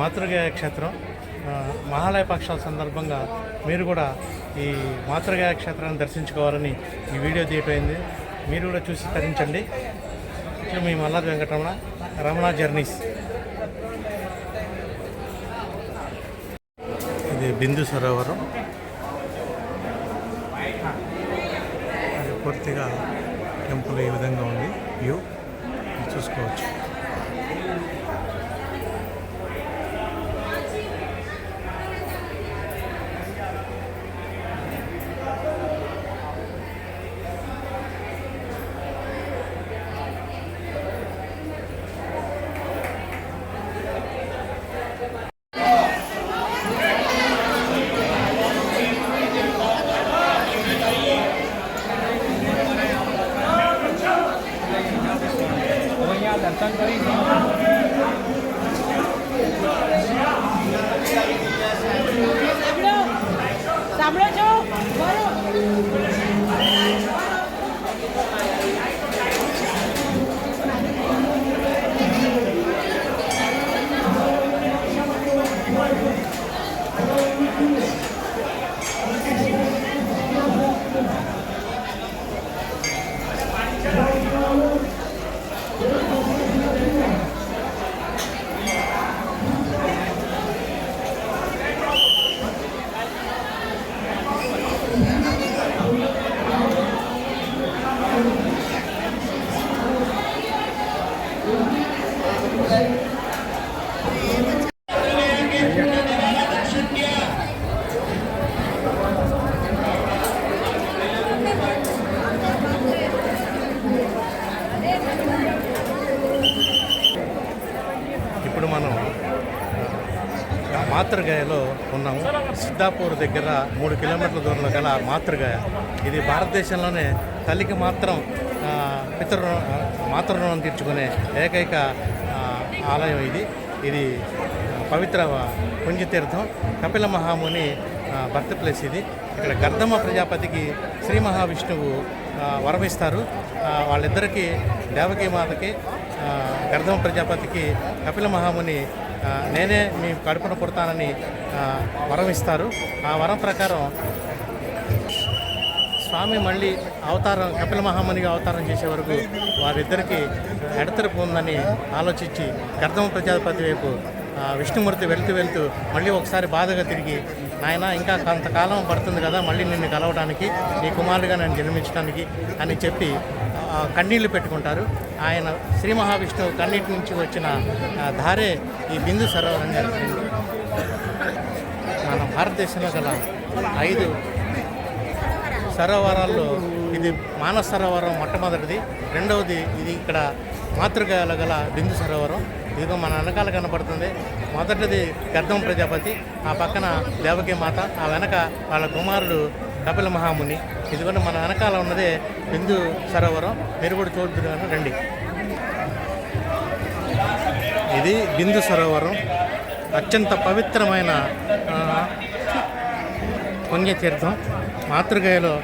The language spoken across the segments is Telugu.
మాతృగాయ క్షేత్రం. మహాలయ పక్షాల సందర్భంగా మీరు కూడా ఈ మాతృగాయ క్షేత్రాన్ని దర్శించుకోవాలని ఈ వీడియో తీయటమైంది మీరు కూడా చూసి తరించండి. ఇట్లా మీ మల్లాది వెంకటరమణ రమణ జర్నీస్. ఇది బిందు సరోవరం. అది పూర్తిగా టెంపుల్ ఈ విధంగా ఉంది. వ్యూ. చూసుకోవచ్చు. ఇప్పుడు మనం మాతృగాయలో ఉన్నాము. సిద్ధాపూర్ దగ్గర మూడు కిలోమీటర్ల దూరంలో గల మాతృగాయ. ఇది భారతదేశంలోనే తల్లికి మాత్రం పితృ మాతృ తీర్చుకునే ఏకైక ఆలయం ఇది. ఇది పవిత్ర పుణ్యతీర్థం. కపిల మహాముని బర్త్ ప్లేస్ ఇది. ఇక్కడ గర్ధమ్మ ప్రజాపతికి శ్రీ మహావిష్ణువు వరమిస్తారు. వాళ్ళిద్దరికీ దేవకీ మాతకి గర్ధం ప్రజాపతికి కపిల మహాముని నేనే మీ కడుపున పుడతానని వరం ఇస్తారు. ఆ వరం ప్రకారం స్వామి మళ్ళీ అవతారం కపిల మహామునిగా అవతారం చేసే వరకు వారిద్దరికీ ఎడతెరపు ఉందని ఆలోచించి గర్ధమ ప్రజాపతి వైపు విష్ణుమూర్తి వెళ్తూ వెళ్తూ మళ్ళీ ఒకసారి బాధగా తిరిగి నాయన ఇంకా కొంతకాలం పడుతుంది కదా మళ్ళీ నిన్ను కలవడానికి నీ కుమారుడిగా నన్ను జన్మించడానికి అని చెప్పి కన్నీళ్ళు పెట్టుకుంటారు. ఆయన శ్రీ మహావిష్ణువు కన్నీటి నుంచి వచ్చిన ధారే ఈ బిందు సరోవరం జరిగింది మన భారతదేశంలో గల ఐదు సరోవరాల్లో ఇది మానస సరోవరం మొట్టమొదటిది. రెండవది ఇది ఇక్కడ మాతృగాయల గల బిందు సరోవరం. ఇదిగో మన వెనకాల కనపడుతుంది మొదటిది గర్ధం ప్రజాపతి ఆ పక్కన దేవకి మాత ఆ వెనక వాళ్ళ కుమారుడు కపిల మహాముని ఇదిగోండి మన వెనకాల ఉన్నదే బిందు సరోవరం. మీరు కూడా చూద్దరు రండి. ఇది బిందు సరోవరం. అత్యంత పవిత్రమైన పుణ్యతీర్థం. మాతృగాయలో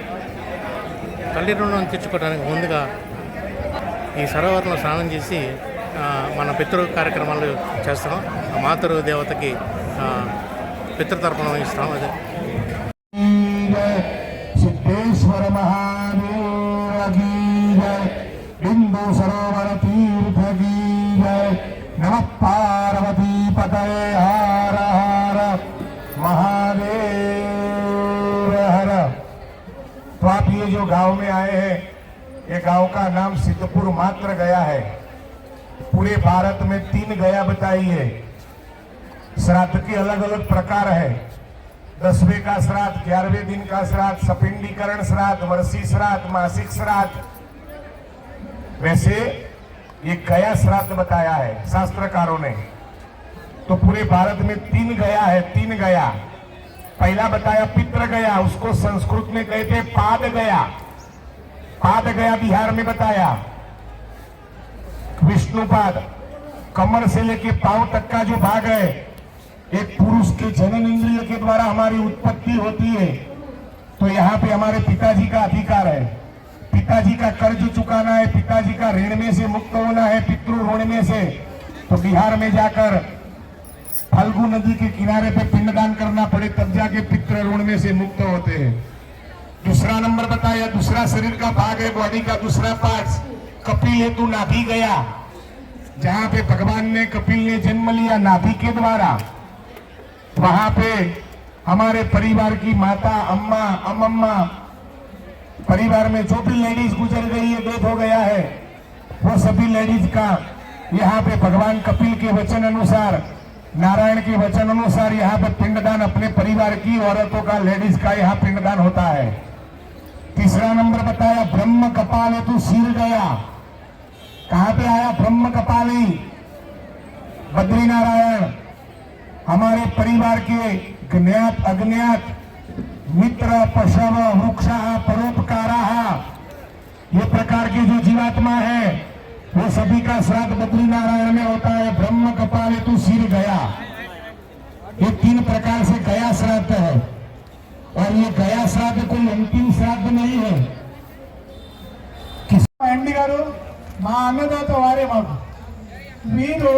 తల్లి రుణం తెచ్చుకోవడానికి ముందుగా ఈ సరోవరంలో స్నానం చేసి మన పితృ కార్యక్రమాలు చేస్తాం మాతృ దేవతకి పితృతర్పణం ఇస్తాం అదే जय बिंदु सरोवर तीर्थ की जय नमः पार्वती पतये, हर हर महादेव हर। तो आप ये जो गाँव में आए हैं, ये गाँव का नाम सिद्धपुर मात्र गया है। पूरे भारत में तीन गया बताई है। श्राद्ध के अलग अलग प्रकार है। दसवें का श्राद्ध, ग्यारहवें दिन का श्राद्ध, सपिंडीकरण श्राद्ध, वर्षी श्राद्ध, मासिक श्राद्ध। वैसे ये गया श्राद्ध बताया है, शास्त्रकारों ने। तो पूरे भारत में तीन गया है, तीन गया। पहला बताया पित्र गया, उसको संस्कृत में कहते पाद गया। पाद गया बिहार में बताया। विष्णुपाद, कमर से लेके पाँव तक का जो भाग है, एक पुरुष के जनन इंद्रिय के द्वारा हमारी उत्पत्ति होती है। तो यहाँ पे हमारे पिताजी का अधिकार है। पिताजी का कर्ज चुकाना है, पिताजी का ऋण में से मुक्त होना है, पितृ ऋण में से। तो बिहार में जाकर फाल्गु नदी के किनारे पे पिंडदान करना पड़े, तब जाके पितृ ऋण में से मुक्त होते हैं। दूसरा नंबर बताया, दूसरा शरीर का भाग है बॉडी का दूसरा पार्ट कपिल हेतु नाभि गया। जहाँ पे भगवान ने कपिल ने जन्म लिया नाभि के द्वारा, वहाँ पे हमारे परिवार की माता, अम्मा, अमम्मा परिवार में जो भी लेडीज़ गुजर गई है डेथ हो गया है, वो सभी लेडीज़ का यहाँ पे भगवान कपिल के वचन अनुसार, नारायण के वचन अनुसार यहाँ पे पिंडदान अपने परिवार की औरतों का लेडीज़ का यहाँ पिंडदान होता है। तीसरा नंबर बताया, ब्रह्म कपाल तू सिर गया। कहाँ पे आया ब्रह्म कपाली? बद्री नारायण हमारे परिवार के ज्ञात अज्ञात मित्र, पशव, वृक्ष, परोपकारा ये प्रकार के जो जीवात्मा है वो सभी का श्राद्ध बद्री नारायण में होता है ब्रह्म कपाल तू सिर गया ये तीन प्रकार से गया श्राद्ध है और ये गया श्राद्ध कोई अंतिम श्राद्ध नहीं है ఎండి గారు మా అన్నదాత వారే మాకు మీరు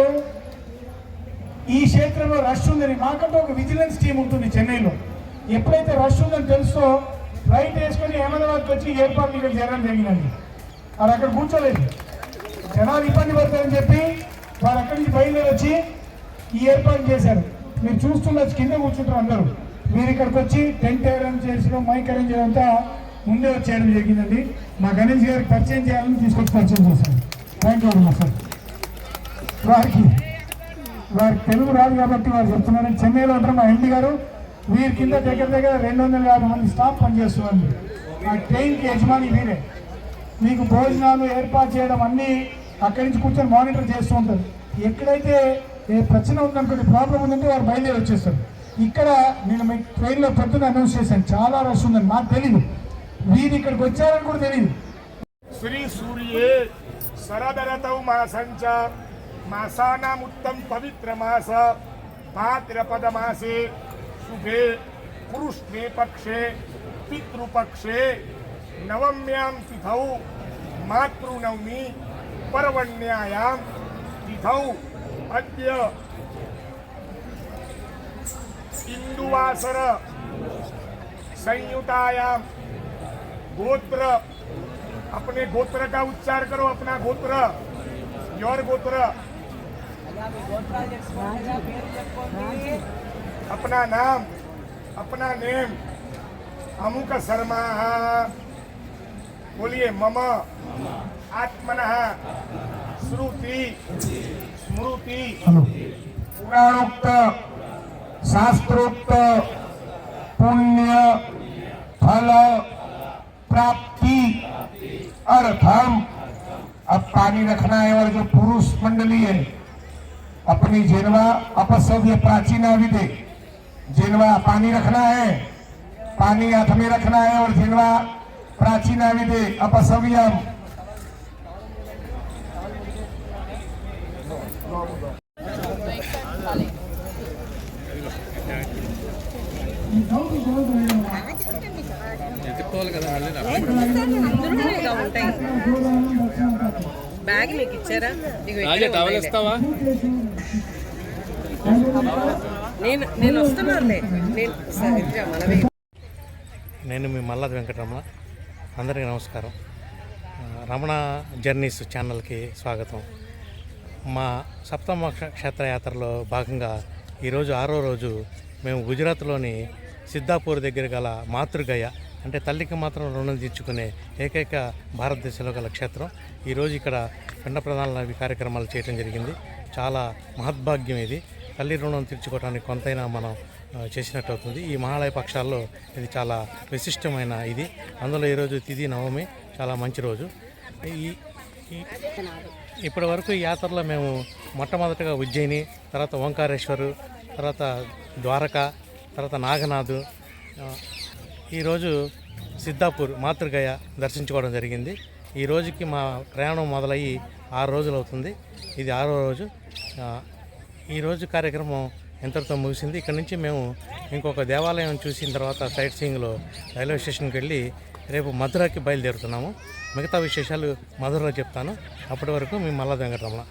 ఈ క్షేత్రంలో రష్ ఉందని మాకంటే ఒక విజిలెన్స్ టీం ఉంటుంది చెన్నైలో ఎప్పుడైతే రష్ ఉందని తెలుసో రైట్ వేసుకొని అహ్మదాబాద్కి వచ్చి ఏర్పాట్లు ఇక్కడ చేయడం జరిగిందండి. వాళ్ళు అక్కడ కూర్చోలేదు. జనాలు ఇబ్బంది పడతారని చెప్పి వాళ్ళు అక్కడి నుంచి బయలుదేరి వచ్చి ఈ ఏర్పాటు చేశారు. మీరు చూస్తుండొచ్చు కింద కూర్చుంటారు అందరూ. మీరు ఇక్కడికి వచ్చి టెంట్ అరేంజ్ చేసిన మైక్ అరేంజ్ చేయడం అంతా ముందే వచ్చేయడం జరిగిందండి. మా గణేష్ గారికి పరిచయం చేయాలని తీసుకొచ్చి పరిచయం చేశాను thank you very much sir వారికి వారికి తెలుగు రాదు కాబట్టి వారు చెప్తున్నారు చెన్నైలో ఉంటారు మా ఎండి గారు. వీరి కింద దగ్గర దగ్గర రెండు వందల యాభై మంది స్టాఫ్ పనిచేస్తుంది ఆ ట్రైన్కి యజమాని వీరే. మీకు భోజనాలు ఏర్పాటు చేయడం అన్నీ అక్కడి నుంచి కూర్చొని మానిటర్ చేస్తూ ఉంటారు. ఎక్కడైతే ఏ ప్రశ్న ఉందనుకోండి ప్రాబ్లం ఉందంటే వారు బయలుదేరి వచ్చేస్తారు. ఇక్కడ నేను మీ ట్రైన్లో పొద్దున్న అనౌన్స్ చేశాను. చాలా రష్ ఉందని నాకు తెలియదు వీరు ఇక్కడికి వచ్చారని కూడా తెలియదు శ్రీ సూర్యే సరదరతౌ మాసంచ మాసానాముత్తం పవిత్ర మాస పాత్ర పదమాసే शुभे पुरुषे पक्षे, पितृपक्षे, नवम्यां तिथौ, मातृनवमी, पर्वण्यायां तिथौ, अद्य इंदुवासर संयुतायाम गोत्र। अपने गोत्र का उच्चार करो, अपना गोत्र। योर गोत्र। अपना नाम अपना नेम अमुक शर्मा। बोलिए मम आत्मन श्रुति स्मृति। पुराणोक्त शास्त्रोक्त पुण्य फल प्राप्ति अर्थम। अब पानी रखना है और जो पुरुष मंडली है अपनी जेनवा अपसव्य प्राचीन विधि जिनवा पानी रखना है पानी हाथ में रखना है और जिनवा प्राचीन विधि अपसव्यम అందులోనే ఉంటాయి బ్యాగ్ మీకు ఇచ్చారా ఇగో ఇక్కడే రాజా టవల్ ఉన్నాయి. ఇస్తావా నేను నేను వస్తున్నానులే. నేను సరే నేను మీ మల్లాది వెంకటరమణ. అందరికీ నమస్కారం. రమణ జర్నీస్ ఛానల్కి స్వాగతం. మా సప్తమ క్ష- క్షేత్రయాత్రలో భాగంగా ఈరోజు ఆరో రోజు మేము గుజరాత్లోని సిద్ధాపూర్ దగ్గర గల మాతృగయ అంటే తల్లికి మాత్రం రుణం తీర్చుకునే ఏకైక భారతదేశంలో గల క్షేత్రం. ఈరోజు ఇక్కడ పిండ ప్రధాన కార్యక్రమాలు చేయడం జరిగింది. చాలా మహద్భాగ్యం ఇది. తల్లి రుణం తీర్చుకోవడానికి కొంతైనా మనం చేసినట్టు అవుతుంది. ఈ మహాలయ పక్షాల్లో ఇది చాలా విశిష్టమైన ఇది. అందులో ఈరోజు తిథి నవమి చాలా మంచి రోజు. ఈ ఇప్పటి వరకు ఈ యాత్రలో మేము మొట్టమొదటగా ఉజ్జయిని తర్వాత ఓంకారేశ్వరు తర్వాత ద్వారక తర్వాత నాగనాథ్ ఈరోజు సిద్ధాపూర్ మాతృగయ దర్శించుకోవడం జరిగింది. ఈ రోజుకి మా ప్రయాణం మొదలయ్యి ఆరు రోజులు అవుతుంది ఇది ఆరో రోజు. ఈరోజు కార్యక్రమం ఇంతటితో ముగిసింది. ఇక్కడ నుంచి మేము ఇంకొక దేవాలయం చూసిన తర్వాత సైట్ సీయింగ్లో రైల్వే స్టేషన్కి వెళ్ళి రేపు మధురకి బయలుదేరుతున్నాము. మిగతా విశేషాలు మధురలో చెప్తాను. అప్పటి వరకు మీ మల్లా వెంకటరమణ